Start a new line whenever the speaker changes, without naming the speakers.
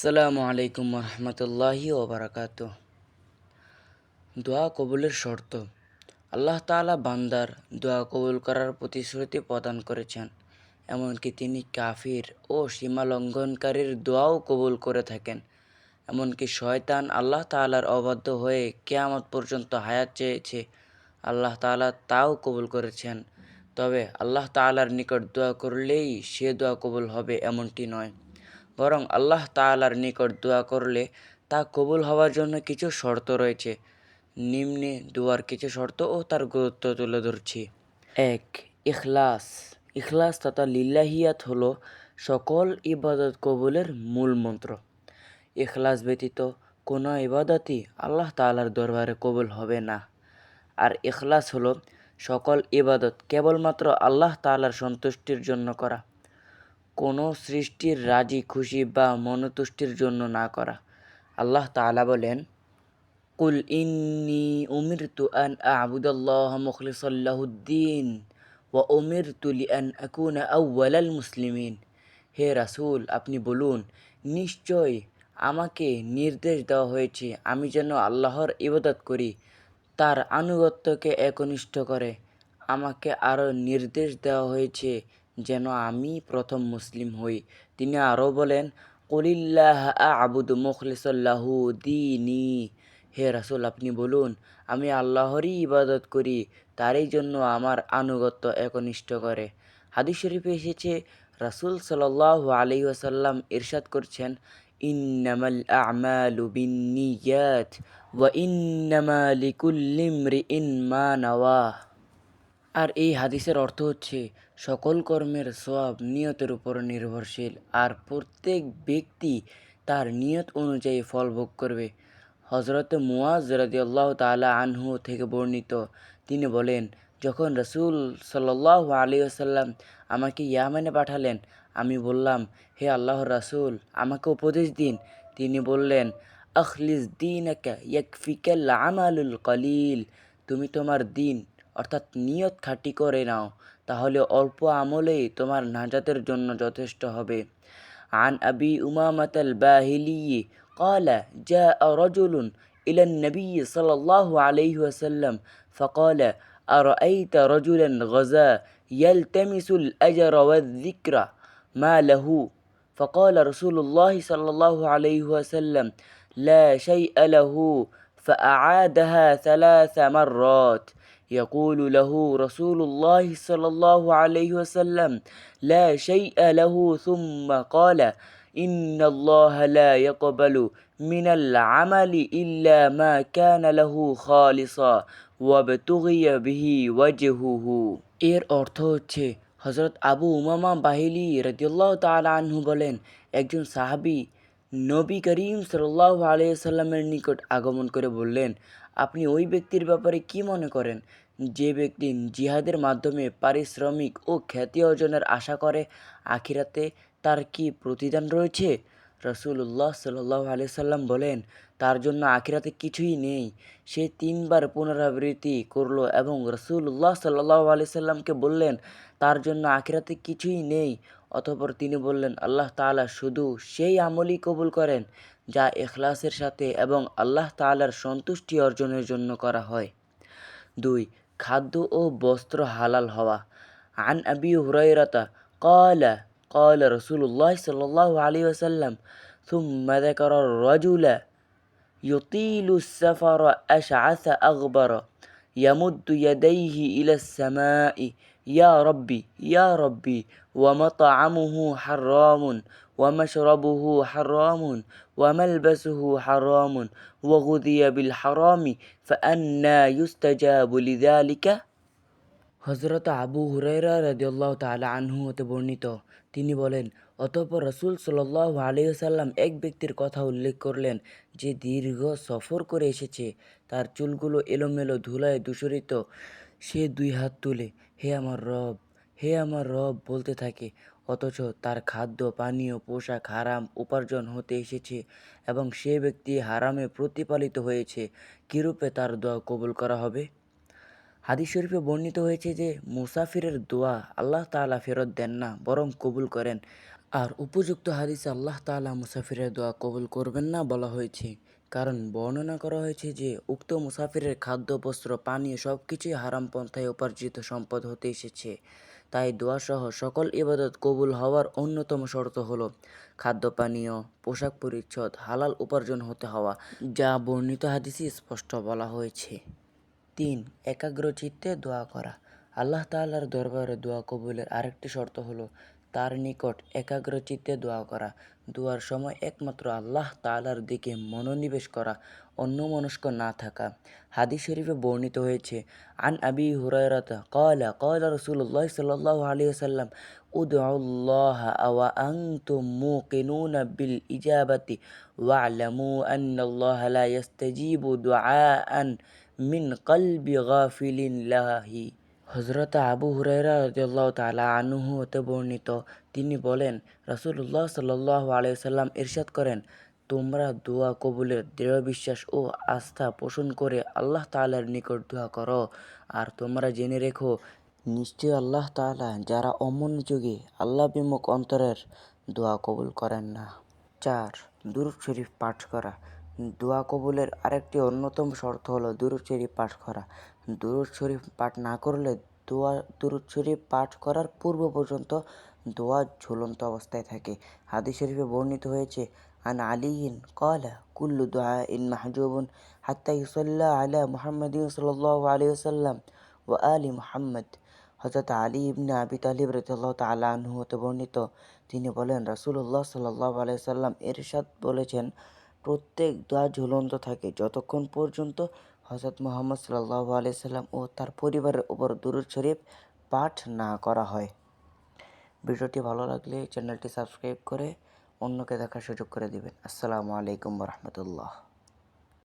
আসসালামু আলাইকুম রহমতুল্লাহি ওবরাকাত। দোয়া কবুলের শর্ত, আল্লাহ তাআলা বান্দার দোয়া কবুল করার প্রতিশ্রুতি প্রদান করেছেন, এমনকি তিনি কাফির ও সীমা লঙ্ঘনকারীর দোয়াও কবুল করে থাকেন, এমনকি শয়তান আল্লাহ তাআলার অবাধ্য হয়ে কেয়ামত পর্যন্ত হায়াত চেয়েছে, আল্লাহ তাআলা তাও কবুল করেছেন। তবে আল্লাহ তাআলার নিকট দোয়া করলেই সে দোয়া কবুল হবে এমনটি নয়। বরং আল্লাহ তাআলার নিকট দোয়া করলে তা কবুল হওয়ার জন্য কিছু শর্ত রয়েছে। নিম্নে দোয়ার কিছু শর্ত ও তার গুরুত্ব তুলে ধরছি। এক, ইখলাস। ইখলাস তথা লিল্লাহিয়াত হলো সকল ইবাদত কবুলের মূল মন্ত্র। ইখলাস ব্যতীত কোনো ইবাদতই আল্লাহ তাআলার দরবারে কবুল হবে না। আর ইখলাস হলো সকল ইবাদত কেবলমাত্র আল্লাহ তাআলার সন্তুষ্টির জন্য করা। কোনো সৃষ্টির রাজি, খুশি বা মনতুষ্টির জন্য না করা। আল্লাহ তাআলা বলেন, কুল ইন্নি উমিরতু আন আবুদাল্লাহ মুখলিসাল্লাহুদ্দিন ওয়া উমিরতু লিআন আকুনা আউওয়ালাল মুসলিমিন। হে রাসূল, আপনি বলুন, নিশ্চয় আমাকে নির্দেশ দেওয়া হয়েছে, আমি যেন আল্লাহর ইবাদত করি। তার আনুগত্যকে একনিষ্ঠ করে আমাকে আরও নির্দেশ দেওয়া হয়েছে যেন আমি প্রথম মুসলিম হই। তিনি আরও বলেন, কলিল্লাহ আবুদ মুখলিসাল্লাহু দিনী। হে রাসুল, আপনি বলুন, আমি আল্লাহরই ইবাদত করি, তারই জন্য আমার আনুগত্য একনিষ্ঠ করে। হাদিস শরীফে এসেছে, রাসুল সাল্লাহ আলি ওয়াসাল্লাম ইরশাদ করছেন, ইন্নামাল আমালু বিন্নিয়াত ওয়া ইন্নামা ইমরিইন মা নাওয়াহ। আর এই হাদিসের অর্থ হচ্ছে, সকল কর্মের সওয়াব নিয়তের উপর নির্ভরশীল, আর প্রত্যেক ব্যক্তি তার নিয়ত অনুযায়ী ফল ভোগ করবে। হজরত মুয়াজ রাদিয়াল্লাহ তাআলা আনহু থেকে বর্ণিত, তিনি বলেন, যখন রসুল সাল্লাহ আলী আসাল্লাম আমাকে ইয়ামানে পাঠালেন, আমি বললাম, হে আল্লাহর রাসূল, আমাকে উপদেশ দিন। তিনি বললেন, আখলিস দিন একা ইয়াকফিকাল আমালুল কলিল, তুমি তোমার দিন অর্থাৎ নিয়ত খাঁটি করে নাও তাহলে অল্প আমলেই তোমার নাজাতের জন্য যথেষ্ট হবে عن أبي أمامة الباهلي قال جاء رجل إلى النبي صلى الله عليه وسلم فقال أرأيت رجلا غزا يلتمس الأجر والذكر ما له فقال رسول الله صلى الله عليه وسلم لا شيء له فأعادها ثلاث مرات يقول له رسول الله صلى الله عليه وسلم لا شيء له ثم قال إن الله لا يقبل من العمل إلا ما كان له خالصا وابتغي به وجهه এর অর্থ হচ্ছে হজরত আবু উমামা বাহিলি রদিউল্লাহ তালা আনহু বলেন একজন সাহাবি নবী করিম সাল্লাহ আলিয়াল্লামের নিকট আগমন করে বললেন, আপনি ওই ব্যক্তির ব্যাপারে কি মনে করেন? যে ব্যক্তি জিহাদের মাধ্যমে পারিশ্রমিক ও খ্যাতি অর্জনের আশা করে, আখিরাতে তার কি প্রতিদান রয়েছে? রসুল্লাহ সাল্লাহ সাল্লাম বলেন, তার জন্য আখিরাতে কিছুই নেই। সে তিনবার পুনরাবৃত্তি করল এবং রসুল্লাহ সাল্লাহ সাল্লামকে বললেন, তার জন্য আখিরাতে কিছুই নেই। অতপর তিনি বললেন আল্লাহ তাআলা শুধু সেই আমলই কবুল করেন যা এখলাসের সাথে এবং আল্লাহ তাআলার সন্তুষ্টি অর্জনের জন্য করা হয় দুই খাদ্য ও বস্ত্র হালাল হওয়া আন আবি হুরাইরাতা قال قال رسول الله صلى الله عليه وسلم ثم ذكر الرجل يطيل السفر أشعث أغبر يمد يديه إلى السماء ইয়া রব্বি ইয়া রব্বি ওয়ামত আমুহু হারমুন ওয়ামশরবুহু হারমুন ওয়ামালবাসুহু হারমুন ওয়াহুদিয়া বিল হারমি ফান্না ইউস্তাজাবু লিযালিকা। হজরত আবু হুরাইরা রাজিউল্লাহ তালা আনহু হতে বর্ণিত, তিনি বলেন, অতঃপর রসুল সাল্লাহ আলিয়াল্লাম এক ব্যক্তির কথা উল্লেখ করলেন যে দীর্ঘ সফর করে এসেছে, তার চুলগুলো এলোমেলো ধুলায় দূষরিত সে দুই হাত তুলে, হে আমার রব, হে আমার রব বলতে থাকে। অথচ তার খাদ্য, পানীয়, পোশাক, হারাম উপার্জন হতে এসেছে এবং সে ব্যক্তি হারামে প্রতিপালিত হয়েছে। কীরূপে তার দোয়া কবুল করা হবে? হাদিস শরীফে বর্ণিত হয়েছে যে, মুসাফিরের দোয়া আল্লাহ তাআলা ফেরত দেন না, বরং কবুল করেন। আর উপযুক্ত হাদিসে আল্লাহ তাআলা মুসাফিরের দোয়া কবুল করবেন না বলা হয়েছে। কারণ বর্ণনা করা হয়েছে যে, উক্ত মুসাফিরের খাদ্য, বস্ত্র পানীয় সব কিছুই হারাম পন্থায় উপার্জিত সম্পদ হতে এসেছে। তাই দোয়াসহ সকল ইবাদত কবুল হওয়ার অন্যতম শর্ত হলো খাদ্য, পানীয়, পোশাক পরিচ্ছদ, হালাল উপার্জন হতে হওয়া, যা বর্ণিত হাদিসে স্পষ্ট বলা হয়েছে। তিন একাগ্র চিত্তে দোয়া করা। আল্লাহ তাআলার দরবারে দোয়া কবুলের আরেকটি শর্ত হলো তার নিকট একাগ্রচিত্তে দোয়া করা। দোয়ার সময় একমাত্র আল্লাহ তালার দিকে মনোনিবেশ করা অন্য মনস্ক না থাকা। হাদি শরীফে বর্ণিত হয়েছে, আন আবি হুরায়রাত কয়লা কয়লা রসুল্লাহ সাল আলী আসাল্লাম উদ্লাহ আওয়া আং তো কেনু না বিল ইজাবাতি, ওয়ালামু আন্নাল্লাহ লা ইয়াস্তাজিবু আন মিন কলবি গাফিলিন লাহি। হজরত আবু হুরাইরা রাদিয়াল্লাহ তাআলা আনহু হতে বর্ণিত। তিনি বলেন, রাসূলুল্লাহ সাল্লাল্লাহু আলাইহি সাল্লাম ইরশাদ করেন, তোমরা দোয়া, কবুলের দৃঢ় বিশ্বাস ও আস্থা পোষণ করে আল্লাহ তাআলার নিকট দোয়া করো। আর তোমরা জেনে রেখো নিশ্চয় আল্লাহ তাআলা যারা অমনোযোগী আল্লাহ বিমুখ অন্তরের দোয়া কবুল করেন না। চার, দুরূদ শরীফ পাঠ করা। দোয়া কবুলের আরেকটি অন্যতম শর্ত হলো দুরূদ শরীফ পাঠ করা। দুরূদ শরীফ পাঠ না করলে দোয়া, দুরূদ শরীফ পাঠ করার পূর্ব পর্যন্ত দোয়া ঝুলন্ত অবস্থায় থাকে। হাদিস শরীফে বর্ণিত হয়েছে, আন আলিয়িন কলা কুল্লু দোয়া ইন মাহজুবুন হাত্তা ইউসাল্লা আলা মোহাম্মদ সাল্লাল্লাহু আলাইহি ওয়াসাল্লাম ওয়া আলী মোহাম্মদ। হযরত আলী ইবনে আবি তালিব রাদিয়াল্লাহু তাআলা আনহু হতে বর্ণিত, তিনি বলেন, রাসূলুল্লাহ সাল্লাহ আলাইহি সাল্লাম ইরশাদ বলেছেন, প্রত্যেক দোয়া ঝুলন্ত থাকে যতক্ষণ পর্যন্ত হজরত মোহাম্মদ সাল্লাহ আলিয়াল্লাম ও তার পরিবারের উপর দুরুদ শরীফ পাঠ না করা হয়। ভিডিওটি ভালো লাগলে চ্যানেলটি সাবস্ক্রাইব করে অন্যকে দেখার সুযোগ করে দিবেন। আসসালামু আলাইকুম রহমতুল্লাহ।